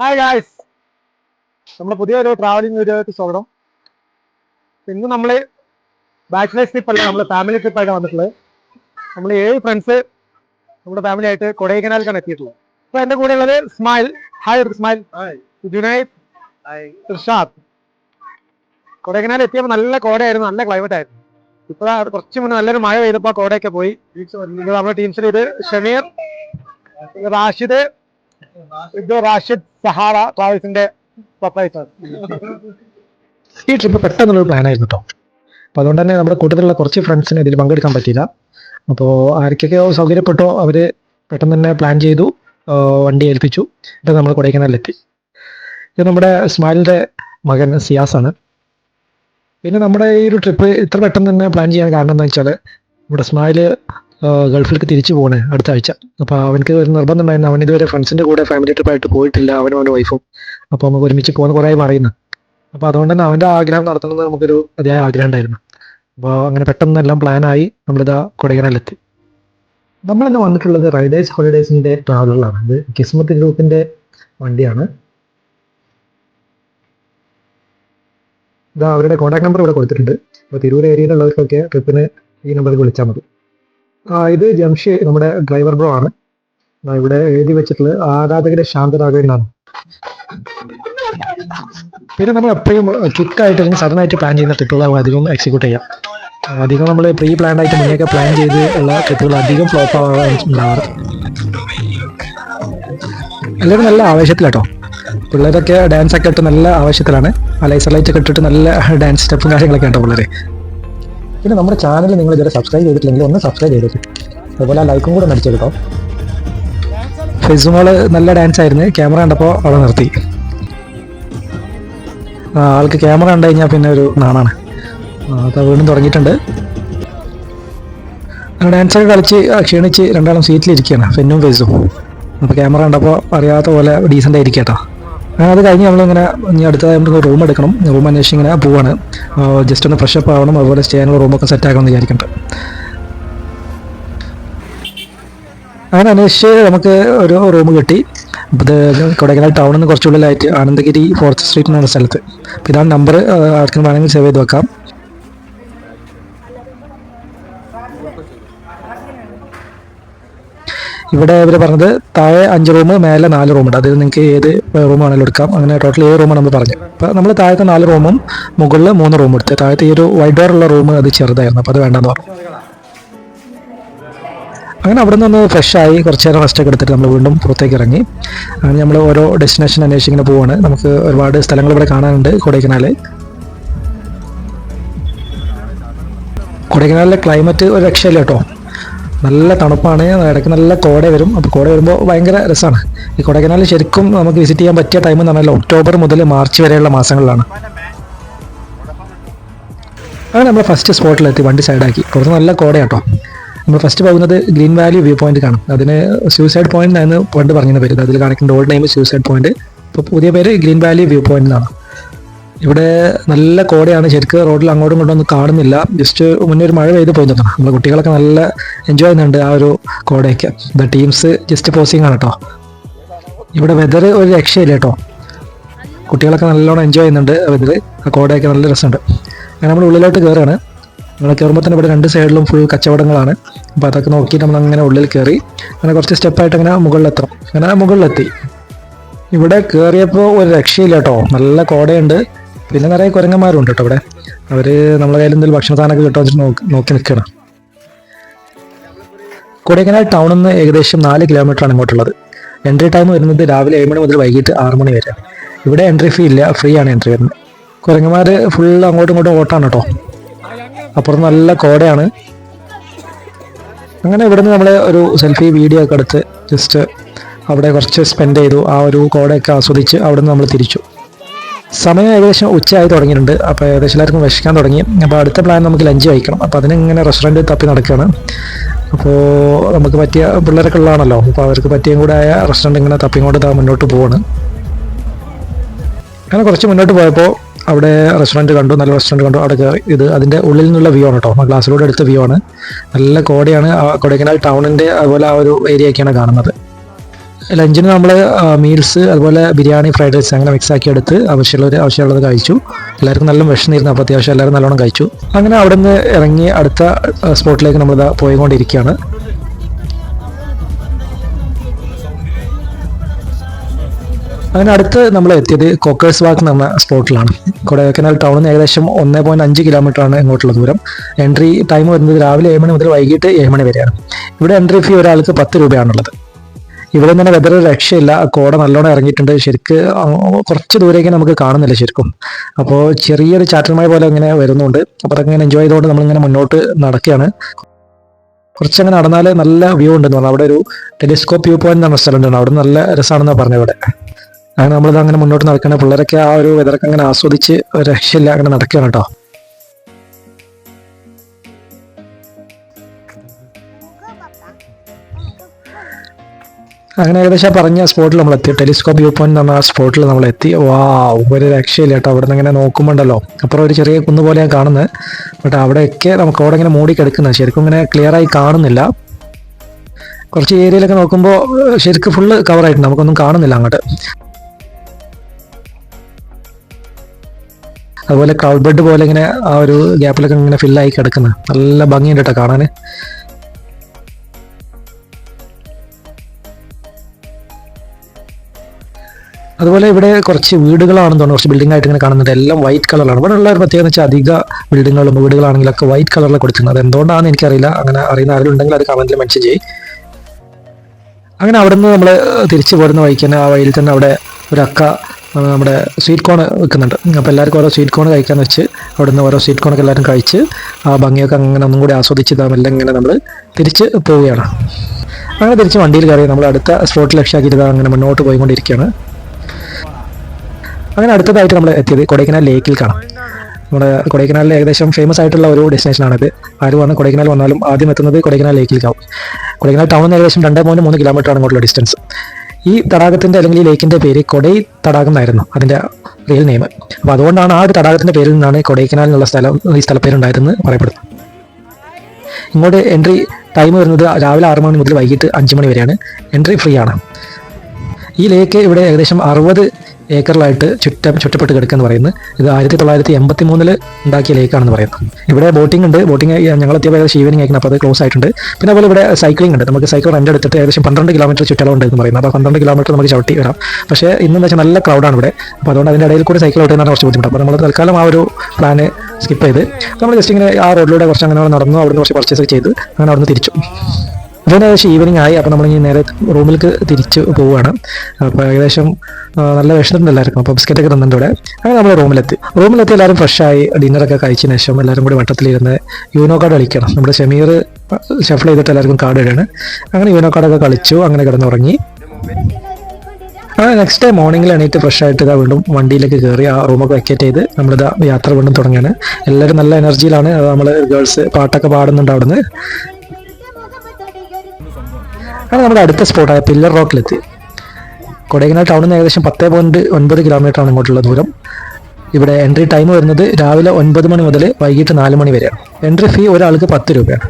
Hi guys നമ്മൾ പുതിയൊരു travelling വീഡിയോയ്ക്ക് സ്വാഗതം. ഇന്ന് നമ്മൾ ബാച്ചിലേഴ്സ് ട്രിപ്പ് അല്ല നമ്മൾ ഫാമിലി ട്രിപ്പ് ആയിട്ട് വന്നിട്ടുള്ളത്. നമ്മൾ ഏഴ് ഫ്രണ്ട്സ് നമ്മുടെ ഫാമിലി ആയിട്ട് കൊടൈക്കനാലിലാണ് എത്തിയിട്ടുള്ളത്. അപ്പൊ എന്റെ കൂടെ ഉള്ളത് smile hi smile Junaid Irshad Kodaikanal എത്തിയപ്പോൾ നല്ല കോടയായിരുന്നു നല്ല ക്ലൈമറ്റ് ആയിരുന്നു. ഇപ്പൊ കുറച്ച് മുന്നേ നല്ലൊരു മഴ പെയ്തപ്പോ കോടയൊക്കെ പോയി. നമ്മുടെ ടീംസിൽ ഇത് ഷമീർ റാഷിദ് ഇത് റാഷിദ് സഹാറ ട്രാവൽസിന്റെ ഈ ട്രിപ്പ് പെട്ടെന്നുള്ളൊരു പ്ലാനായിരുന്നു കേട്ടോ അപ്പോൾ അതുകൊണ്ട് തന്നെ നമ്മുടെ കൂട്ടത്തിലുള്ള കുറച്ച് ഫ്രണ്ട്സിന് ഇതിൽ പങ്കെടുക്കാൻ പറ്റിയില്ല. അപ്പോൾ ആർക്കൊക്കെയോ സൗകര്യപ്പെട്ടോ അവർ പെട്ടെന്ന് തന്നെ പ്ലാൻ ചെയ്തു വണ്ടി ഏൽപ്പിച്ചു. എന്നിട്ട് നമ്മൾ കൊടൈക്കനാലിലെത്തി. ഇത് നമ്മുടെ ഇസ്മായിലിന്റെ മകൻ സിയാസാണ് പിന്നെ നമ്മുടെ ഈ ഒരു ട്രിപ്പ് ഇത്ര പെട്ടെന്ന് തന്നെ പ്ലാൻ ചെയ്യാൻ കാരണം എന്താ വെച്ചാൽ നമ്മുടെ ഇസ്മായിൽ ഗൾഫിലേക്ക് തിരിച്ചു പോകണേ അടുത്ത ആഴ്ച. അപ്പോൾ അവനക്ക് ഒരു നിർബന്ധം ഉണ്ടായിരുന്നു. അവൻ ഇതുവരെ ഫ്രണ്ട്സിന്റെ കൂടെ ഫാമിലി ട്രിപ്പായിട്ട് പോയിട്ടില്ല. അവനും അവന്റെ വൈഫും അപ്പോൾ നമുക്ക് ഒരുമിച്ച് പോകുന്ന കുറേ പറയുന്നു. അപ്പോൾ അതുകൊണ്ട് തന്നെ അവന്റെ ആഗ്രഹം നടത്തണമെന്ന് നമുക്കൊരു അതിയായ ആഗ്രഹം ഉണ്ടായിരുന്നു. അപ്പോൾ അങ്ങനെ പെട്ടെന്ന് എല്ലാം പ്ലാനായി നമ്മളിതാ നമ്മൾ നമ്മളിന്ന് വന്നിട്ടുള്ളത് റൈഡേഴ്സ് ഹോളിഡേയ്സിന്റെ ട്രാവലറിലാണ് ഇത് കിസ്മത്ത് ഗ്രൂപ്പിന്റെ വണ്ടിയാണ്. ഇതാ അവരുടെ കോൺടാക്ട് നമ്പർ ഇവിടെ കൊടുത്തിട്ടുണ്ട്. അപ്പോൾ തിരൂർ ഏരിയയിലുള്ളവർക്കൊക്കെ ട്രിപ്പിന് ഈ നമ്പറിൽ വിളിച്ചാൽ മതി. ഇത് ജംഷി നമ്മുടെ ഡ്രൈവർ ബ്രോ ആണ്. ഇവിടെ എഴുതി വെച്ചിട്ടുള്ള ആരാധകരെ ശാന്തരാഘവനാണ് പിന്നെ നമ്മൾ എപ്പോഴും ക്വിക്കായിട്ട് അല്ലെങ്കിൽ സഡൻ ആയിട്ട് പ്ലാൻ ചെയ്യുന്ന ട്രിപ്പുകൾ അധികം എക്സിക്യൂട്ട് ചെയ്യാം. അധികം നമ്മൾ പ്രീ പ്ലാൻഡ് ആയിട്ട് മുന്നേക്കെ പ്ലാൻ ചെയ്ത് ഉള്ള ട്രിപ്പുകൾ അധികം ഫ്ലോപ്പ് ഉണ്ടാവാറ്. എല്ലാവരും നല്ല ആവേശത്തിലാട്ടോ. പിള്ളേരൊക്കെ ഡാൻസ് ഒക്കെ ഇട്ട് നല്ല ആവേശത്തിലാണ്. ലൈസർ ലൈറ്റ് ഒക്കെ ഇട്ടിട്ട് നല്ല ഡാൻസ് സ്റ്റെപ്പും കാര്യങ്ങളൊക്കെ ഉണ്ടോ പിള്ളേരെ? പിന്നെ നമ്മുടെ ചാനൽ നിങ്ങൾ ഇതുവരെ സബ്സ്ക്രൈബ് ചെയ്തിട്ടില്ലെങ്കിൽ ഒന്ന് സബ്സ്ക്രൈബ് ചെയ്തേക്കും അതുപോലെ ആ ലൈക്കും കൂടെ നടിച്ചെടുക്കാം ഫെസുമോൾ നല്ല ഡാൻസ് ആയിരുന്നു. ക്യാമറ കണ്ടപ്പോൾ അവിടെ നിർത്തി. ആൾക്ക് ക്യാമറ കണ്ടു കഴിഞ്ഞാൽ പിന്നെ ഒരു നാണാണ്. അപ്പോൾ വീണ്ടും തുടങ്ങിയിട്ടുണ്ട്. ഡാൻസൊക്കെ കളിച്ച് ക്ഷീണിച്ച് രണ്ടാളും സീറ്റിലിരിക്കുകയാണ് ഫെന്നും ഫേസും. അപ്പോൾ ക്യാമറ കണ്ടപ്പോൾ അറിയാത്ത പോലെ ഡീസന്റ് കേട്ടോ അത് കഴിഞ്ഞ് നമ്മളിങ്ങനെ ഇനി അടുത്തതായി നമുക്ക് റൂം എടുക്കണം. റൂം അന്വേഷിച്ച് ഇങ്ങനെ പോവാണ്. ജസ്റ്റ് ഒന്ന് ഫ്രഷ് അപ്പ് ആവണം. അതുപോലെ സ്റ്റേ ചെയ്യാനുള്ള റൂമൊക്കെ സെറ്റ് ആക്കണം എന്ന് വിചാരിക്കുന്നുണ്ട് അങ്ങനെ അന്വേഷിച്ച് നമുക്ക് ഒരു റൂം കിട്ടി. ഇത് കൊടൈക്കനാൽ ടൗണിൽ നിന്ന് കുറച്ചുള്ളിലായിട്ട് ആനന്ദഗിരി ഫോർത്ത് സ്ട്രീറ്റ് എന്നുള്ള സ്ഥലത്ത്. അപ്പോൾ ഇതാണ് നമ്പർ ആർക്കും വേണമെങ്കിൽ സേവ് ചെയ്ത് വെക്കാം. ഇവിടെ ഇവർ പറഞ്ഞത് താഴെ അഞ്ച് റൂം മേലെ നാല് റൂമുണ്ട് അതിൽ നിങ്ങൾക്ക് ഏത് റൂം ആണെങ്കിലും എടുക്കാം. അങ്ങനെ ടോട്ടൽ ഏഴ് റൂമാണ് നമ്മൾ പറഞ്ഞത്. അപ്പോൾ നമ്മൾ താഴത്തെ നാല് റൂമും മുകളിൽ മൂന്ന് റൂം എടുത്ത് താഴത്തെ ഈ ഒരു വൈഡ് ഡോർ ഉള്ള റൂം അത് ചെറുതായിരുന്നു. അപ്പോൾ അത് വേണ്ടെന്ന് പറഞ്ഞു. അങ്ങനെ അവിടെ നിന്ന് ഫ്രഷ് ആയി കുറച്ച് നേരം റെസ്റ്റ് ഒക്കെ എടുത്തിട്ട് നമ്മൾ വീണ്ടും പുറത്തേക്ക് ഇറങ്ങി. അങ്ങനെ നമ്മൾ ഓരോ ഡെസ്റ്റിനേഷൻ അന്വേഷിച്ച് ഇങ്ങനെ പോവാണ്. നമുക്ക് ഒരുപാട് സ്ഥലങ്ങൾ ഇവിടെ കാണാനുണ്ട് കൊടൈക്കനാൽ കൊടൈക്കനാലിലെ ക്ലൈമറ്റ് ഒരു രക്ഷയില്ല കേട്ടോ. നല്ല തണുപ്പാണ് ഇടയ്ക്ക് നല്ല കോട വരും. അപ്പോൾ കോട വരുമ്പോൾ ഭയങ്കര രസമാണ് ഈ കൊടൈക്കനാൽ ശരിക്കും നമുക്ക് വിസിറ്റ് ചെയ്യാൻ പറ്റിയ ടൈം എന്ന് പറഞ്ഞാൽ ഒക്ടോബർ മുതൽ മാർച്ച് വരെയുള്ള മാസങ്ങളിലാണ്. അങ്ങനെ നമ്മൾ ഫസ്റ്റ് സ്പോട്ടിലെത്തി വണ്ടി സൈഡാക്കി പുറത്ത് നല്ല കോടയാട്ടോ. നമ്മൾ ഫസ്റ്റ് പോകുന്നത് ഗ്രീൻ വാലി വ്യൂ പോയിന്റ് കാണും അതിന് സൂസൈഡ് പോയിന്റ് എന്ന് പണ്ട് പറഞ്ഞിരുന്ന പേര്. അതിൽ കാണിക്കുന്ന ഓൾഡ് നെയിം സൂസൈഡ് പോയിന്റ് ഇപ്പോൾ പുതിയ പേര് ഗ്രീൻ വാലി വ്യൂ പോയിന്റ് എന്നാണ്. ഇവിടെ നല്ല കോടയാണ്. ശരിക്കും റോഡിൽ അങ്ങോട്ടും ഇങ്ങോട്ടും ഒന്നും കാണുന്നില്ല. ജസ്റ്റ് മുന്നേ ഒരു മഴ പെയ്ത് പോയി തോന്നണം നമ്മുടെ കുട്ടികളൊക്കെ നല്ല എൻജോയ് ചെയ്യുന്നുണ്ട് ആ ഒരു കോടയൊക്കെ. ദ ടീംസ് ജസ്റ്റ് പോസിങ് ആണ് കേട്ടോ ഇവിടെ വെതർ ഒരു രക്ഷയില്ല കേട്ടോ കുട്ടികളൊക്കെ നല്ലോണം എൻജോയ് ചെയ്യുന്നുണ്ട് വെതർ ആ കോടയൊക്കെ നല്ല രസമുണ്ട്. അങ്ങനെ നമ്മൾ ഉള്ളിലോട്ട് കയറുകയാണ് നമ്മൾ കയറുമ്പോൾ തന്നെ ഇവിടെ രണ്ട് സൈഡിലും ഫുൾ കച്ചവടങ്ങളാണ്. അപ്പോൾ അതൊക്കെ നോക്കിയിട്ട് നമ്മൾ അങ്ങനെ ഉള്ളിൽ കയറി അങ്ങനെ കുറച്ച് സ്റ്റെപ്പായിട്ട് അങ്ങനെ മുകളിലെത്തണം. അങ്ങനെ മുകളിലെത്തി. ഇവിടെ കയറിയപ്പോൾ ഒരു രക്ഷയില്ല കേട്ടോ നല്ല കോടയുണ്ട്. പിന്നെ നിറയെ കുരങ്ങന്മാരുണ്ട് കേട്ടോ ഇവിടെ അവർ നമ്മളെ കയ്യിൽ എന്തെങ്കിലും ഭക്ഷണ സാധനമൊക്കെ കിട്ടുമോ വെച്ചിട്ട് നോക്കി നോക്കി നിൽക്കണം കൊടൈക്കനാൽ ടൗണിൽ നിന്ന് ഏകദേശം നാല് കിലോമീറ്ററാണ് ഇങ്ങോട്ടുള്ളത്. എൻട്രി ടൈം വരുന്നത് രാവിലെ ഏഴ് മണി മുതൽ വൈകിട്ട് ആറ് മണി വരെ. ഇവിടെ എൻട്രി ഫീ ഇല്ല ഫ്രീ ആണ് എൻട്രി വരുന്നത്. കുരങ്ങന്മാർ ഫുൾ അങ്ങോട്ടും ഇങ്ങോട്ടും ഓട്ടാണ് കേട്ടോ. അപ്പുറത്ത് നല്ല കോടയാണ്. അങ്ങനെ ഇവിടുന്ന് നമ്മൾ ഒരു സെൽഫി വീഡിയോ ഒക്കെ എടുത്ത് ജസ്റ്റ് അവിടെ കുറച്ച് സ്പെൻഡ് ചെയ്തു. ആ ഒരു കോടയൊക്കെ ആസ്വദിച്ച് അവിടെ നിന്ന് നമ്മൾ തിരിച്ചു. സമയം ഏകദേശം ഉച്ചയായി തുടങ്ങിയിട്ടുണ്ട്. അപ്പോൾ ഏകദേശം എല്ലാവർക്കും വിശക്കാൻ തുടങ്ങി. അപ്പോൾ അടുത്ത പ്ലാൻ നമുക്ക് ലഞ്ച് കഴിക്കണം. അപ്പോൾ അതിനിങ്ങനെ റെസ്റ്റോറന്റ് തപ്പി നടക്കുകയാണ് അപ്പോൾ നമുക്ക് പറ്റിയ പിള്ളേരൊക്കെ ഉള്ളതാണല്ലോ. അപ്പോൾ അവർക്ക് പറ്റിയും കൂടെ ആയ റെസ്റ്റോറന്റ് ഇങ്ങനെ തപ്പിങ്ങോട്ട് മുന്നോട്ട് പോവാണ്. അങ്ങനെ കുറച്ച് മുന്നോട്ട് പോയപ്പോൾ അവിടെ റെസ്റ്റോറന്റ് കണ്ടു. നല്ല റെസ്റ്റോറന്റ് കണ്ടു. അവിടെ കയറി. ഇത് അതിന്റെ ഉള്ളിൽ നിന്നുള്ള വ്യൂ ആണ് കേട്ടോ ഗ്ലാസ്സിലൂടെ എടുത്ത വ്യൂ ആണ്. നല്ല കോടയാണ്. കൊടൈക്കനാൽ ടൗണിന്റെ അതുപോലെ ആ ഒരു ഏരിയ ഒക്കെയാണ് കാണുന്നത്. ലഞ്ചിന് നമ്മൾ മീൽസ് അതുപോലെ ബിരിയാണി ഫ്രൈഡ് റൈസ് അങ്ങനെ മിക്സ് ആക്കി എടുത്ത് ആവശ്യമുള്ളവർ ആവശ്യമുള്ളത് കഴിച്ചു. എല്ലാവർക്കും നല്ല വിഷന്നിരുന്നു അപ്പോൾ അത്യാവശ്യം എല്ലാവരും നല്ലോണം കഴിച്ചു. അങ്ങനെ അവിടെ നിന്ന് ഇറങ്ങി അടുത്ത സ്പോട്ടിലേക്ക് നമ്മൾ പോയിക്കൊണ്ടിരിക്കുകയാണ്. അങ്ങനെ അടുത്ത് നമ്മൾ എത്തിയത് കോക്കേഴ്സ് വാക്ക് എന്ന സ്പോട്ടിലാണ്. കൊടൈക്കനാൽ ടൗണിൽ നിന്ന് ഏകദേശം ഒന്നേ പോയിന്റ് അഞ്ച് കിലോമീറ്റർ ആണ് ഇങ്ങോട്ടുള്ള ദൂരം. എൻട്രി ടൈം വരുന്നത് രാവിലെ ഏഴ് മണി മുതൽ വൈകിട്ട് ഏഴ് മണി വരെയാണ്. ഇവിടെ എൻട്രി ഫീ ഒരാൾക്ക് പത്ത് രൂപയാണുള്ളത്. ഇവിടെ തന്നെ വെതർ രക്ഷയില്ല. കോട നല്ലോണം ഇറങ്ങിയിട്ടുണ്ട്. ശരിക്ക് കുറച്ച് ദൂരേക്ക് നമുക്ക് കാണുന്നില്ല ശരിക്കും. അപ്പോൾ ചെറിയൊരു ചാറ്റൽമഴ പോലെ ഇങ്ങനെ വരുന്നുണ്ട്. അപ്പോൾ അതൊക്കെ ഇങ്ങനെ എൻജോയ് ചെയ്തുകൊണ്ട് നമ്മളിങ്ങനെ മുന്നോട്ട് നടക്കുകയാണ്. കുറച്ചങ്ങനെ നടന്നാൽ നല്ല വ്യൂ ഉണ്ടെന്ന് പറഞ്ഞു അവിടെ ഒരു ടെലിസ്കോപ്പ് വ്യൂ പോയിന്റ് എന്ന് സ്ഥലമുണ്ട്. അവിടെ നല്ല രസമാണെന്നാണ് പറഞ്ഞത് ഇവിടെ. അങ്ങനെ നമ്മളിത് അങ്ങനെ മുന്നോട്ട് നടക്കണ പിള്ളേരൊക്കെ ആ ഒരു വെതറൊക്കെ അങ്ങനെ ആസ്വദിച്ച് രക്ഷയില്ല. അങ്ങനെ നടക്കുകയാണ് കേട്ടോ. അങ്ങനെ ഏകദേശം പറഞ്ഞ സ്പോട്ടിൽ നമ്മൾ എത്തി. ടെലിസ്കോപ്പ് വ്യൂ പോയിന്റ് എന്ന് സ്പോട്ടിൽ നമ്മൾ എത്തി. വാ ഒരു രക്ഷയില്ല കേട്ടോ. അവിടെ നിന്ന് ഇങ്ങനെ നോക്കുമ്പോണ്ടല്ലോ. അപ്പുറം ഒരു ചെറിയ കുന്ന് പോലെയാണ് കാണുന്നത് ബട്ട് അവിടെയൊക്കെ നമുക്ക് അവിടെ ഇങ്ങനെ മൂടി കിടക്കുന്നത് ശരിക്കും ഇങ്ങനെ ക്ലിയർ ആയി കാണുന്നില്ല. കുറച്ച് ഏരിയയിലൊക്കെ നോക്കുമ്പോൾ ശരിക്കും ഫുള്ള് കവർ ആയിട്ടുണ്ട്. നമുക്കൊന്നും കാണുന്നില്ല അങ്ങോട്ട്. അതുപോലെ ക്രൗഡ് ബെഡ് പോലെ ഇങ്ങനെ ആ ഒരു ഗ്യാപ്പിലൊക്കെ ഇങ്ങനെ ഫില്ലായി കിടക്കുന്നത് നല്ല ഭംഗിയുണ്ട് കേട്ടോ കാണാൻ അതുപോലെ ഇവിടെ കുറച്ച് വീടുകളാണെന്ന് തോന്നുന്നു. കുറച്ച് ബിൽഡിംഗ് ആയിട്ട് ഇങ്ങനെ കാണുന്നുണ്ട്. എല്ലാം വൈറ്റ് കളറാണ് ഇവിടെ ഉള്ള എന്ന് വെച്ചാൽ അധിക ബിൽഡിങ്ങുകളും വീടുകളാണെങ്കിലൊക്കെ വൈറ്റ് കളറിൽ കൊടുക്കുന്നത്. അത് എന്തുകൊണ്ടാണെന്ന് എനിക്കറിയില്ല. അങ്ങനെ അറിയുന്ന ആരെങ്കിലും ഉണ്ടെങ്കിൽ അത് കമന്റിൽ മെൻഷൻ ചെയ്യും. അങ്ങനെ അവിടുന്ന് നമ്മൾ തിരിച്ചു പോരുന്ന വഴിക്ക് തന്നെ ആ വഴിയിൽ തന്നെ അവിടെ ഒരു അക്ക നമ്മുടെ സ്വീറ്റ് കോൺ വെക്കുന്നുണ്ട്. അപ്പോൾ എല്ലാവർക്കും ഓരോ സ്വീറ്റ് കോൺ കഴിക്കാന്ന് വെച്ച് അവിടെ നിന്ന് ഓരോ സ്വീറ്റ് കോണൊക്കെ എല്ലാവരും കഴിച്ച് ആ ഭംഗിയൊക്കെ അങ്ങനെ ഒന്നും കൂടി ആസ്വദിച്ച് മെല്ലെ ഇങ്ങനെ നമ്മൾ തിരിച്ച് പോവുകയാണ്. അങ്ങനെ തിരിച്ച് വണ്ടിയിൽ കയറി നമ്മൾ അടുത്ത സ്പോട്ട് ലക്ഷ്യമാക്കിയിട്ട് അങ്ങനെ മുന്നോട്ട് പോയിക്കൊണ്ടിരിക്കുകയാണ്. അങ്ങനെ അടുത്തതായിട്ട് നമ്മൾ എത്തിയത് കൊടൈക്കനാൽ ലേക്കിൽ കാണാം. നമ്മുടെ കൊടൈക്കനാലിൽ ഏകദേശം ഫേമസ് ആയിട്ടുള്ള ഒരു ഡെസ്റ്റിനേഷനാണിത് ആര് വന്ന് കൊടൈക്കനാൽ വന്നാലും ആദ്യം എത്തുന്നത് കൊടൈക്കനാൽ ലേക്കിലേക്കാവും കൊടൈക്കനാൽ ടൗണിൽ നിന്ന് ഏകദേശം രണ്ട് പോയിന്റ് മൂന്ന് കിലോമീറ്റർ ആണ് ഇങ്ങോട്ടുള്ള ഡിസ്റ്റൻസ് ഈ തടാകത്തിന്റെ അല്ലെങ്കിൽ ഈ ലേക്കിന്റെ പേര് കൊടൈ തടാകം എന്നായിരുന്നു അതിന്റെ റിയൽ നെയിം അപ്പോൾ അതുകൊണ്ടാണ് ആ ഒരു തടാകത്തിന്റെ പേരിൽ നിന്നാണ് കൊടൈക്കനാൽ എന്നുള്ള സ്ഥലം ഈ സ്ഥലപ്പേരുണ്ടായതെന്ന് പറയപ്പെടുന്നത്. ഇങ്ങോട്ട് എൻട്രി ടൈം വരുന്നത് രാവിലെ ആറ് മണി മുതൽ വൈകിട്ട് അഞ്ച് മണി വരെയാണ്. എൻട്രി ഫ്രീ ആണ്. ഈ ലേക്ക് ഇവിടെ ഏകദേശം അറുപത് ഏക്കറിലായിട്ട് ചുറ്റം ചുറ്റപ്പെട്ട് കിടക്കുന്നു പറയുന്നത്. ഇത് ആയിരത്തി തൊള്ളായിരത്തി എൺപത്തി മൂന്നിൽ ഉണ്ടാക്കിയ ലേക്കാണെന്ന് പറയുന്നത് ഇവിടെ ബോട്ടിംഗ് ഉണ്ട്. ബോട്ടിംഗ് ഞങ്ങൾ എത്തിയപ്പോൾ ഈവനിങ് ആയിരുന്നു അപ്പോൾ അത് ക്ലോസ് ആയിട്ടുണ്ട്. പിന്നെ അതുപോലെ ഇവിടെ സൈക്ലിംഗ് ഉണ്ട്. നമുക്ക് സൈക്കിൾ റെന്റ് എടുത്തിട്ട് ഏകദേശം പന്ത്രണ്ട് കിലോമീറ്റർ ചുറ്റളവ് ഉണ്ട് എന്ന് പറയുന്നത് അപ്പോൾ പന്ത്രണ്ട് കിലോമീറ്റർ നമുക്ക് ചവിട്ടി വരാം. പക്ഷേ ഇന്നെന്ന് വെച്ചാൽ നല്ല ക്രൗഡാണ് ഇവിടെ. അപ്പോൾ അതുകൊണ്ട് അതിന്റെ ഇടയിൽ കൂടി സൈക്കിൾ ഓട്ടുന്ന കുറച്ച് ബുദ്ധിമുട്ട്. അപ്പോൾ നമ്മൾ തൽക്കാലം ആ ഒരു പ്ലാന് സ്കിപ്പ് ചെയ്ത് നമ്മൾ ജസ്റ്റ് ഇങ്ങനെ ആ റോഡിലൂടെ കുറച്ച് അങ്ങനെ നടന്നു അവിടുന്ന് കുറച്ച് പർച്ചേസ് ചെയ്ത് അങ്ങനെ അവിടുന്ന് തിരിച്ചു. അതിന് ഏകദേശം ഈവനിങ് ആയി. അപ്പോൾ നമ്മൾ ഇനി നേരെ റൂമിലേക്ക് തിരിച്ച് പോവുകയാണ്. അപ്പോൾ ഏകദേശം നല്ല വിഷമത്തിന്റെ എല്ലാവർക്കും. അപ്പോൾ ബിസ്ക്കറ്റൊക്കെ തന്നിട്ടുണ്ട് ഇവിടെ. അങ്ങനെ നമ്മൾ റൂമിലെത്തി. റൂമിലെത്തി എല്ലാവരും ഫ്രഷായി ഡിന്നറൊക്കെ കഴിച്ചതിന് ശേഷം എല്ലാവരും കൂടി വട്ടത്തിലിരുന്ന് യൂനോ കാർഡ് കളിക്കണം. നമ്മുടെ ഷമീർ ഷഫിൾ ചെയ്തിട്ട് എല്ലാവർക്കും കാർഡ് ഇടുകയാണ് അങ്ങനെ യൂനോ കാർഡൊക്കെ കളിച്ചു അങ്ങനെ കിടന്നുറങ്ങി. അങ്ങനെ നെക്സ്റ്റ് ഡേ മോർണിംഗിൽ എണീറ്റ് ഫ്രഷ് ആയിട്ട് ഇതാ വീണ്ടും വണ്ടിയിലേക്ക് കയറി ആ റൂമൊക്കെ വെക്കേറ്റ് ചെയ്ത് നമ്മളിതാ യാത്ര വീണ്ടും തുടങ്ങിയാണ് എല്ലാവരും നല്ല എനർജിയിലാണ് നമ്മൾ ഗേൾസ് പാട്ടൊക്കെ പാടുന്നുണ്ട് അവിടുന്ന്. അങ്ങനെ നമ്മുടെ അടുത്ത സ്പോട്ടായ പില്ലർ റോക്കിലെത്തി കൊടൈക്കനാൽ ടൗണിൽ നിന്ന് ഏകദേശം പത്ത് പോയിന്റ് ഒൻപത് കിലോമീറ്റർ ആണ് ഇങ്ങോട്ടുള്ള ദൂരം. ഇവിടെ എൻട്രി ടൈം വരുന്നത് രാവിലെ ഒൻപത് മണി മുതൽ വൈകിട്ട് നാല് മണി വരെയാണ്. എൻട്രി ഫീ ഒരാൾക്ക് പത്ത് രൂപയാണ്.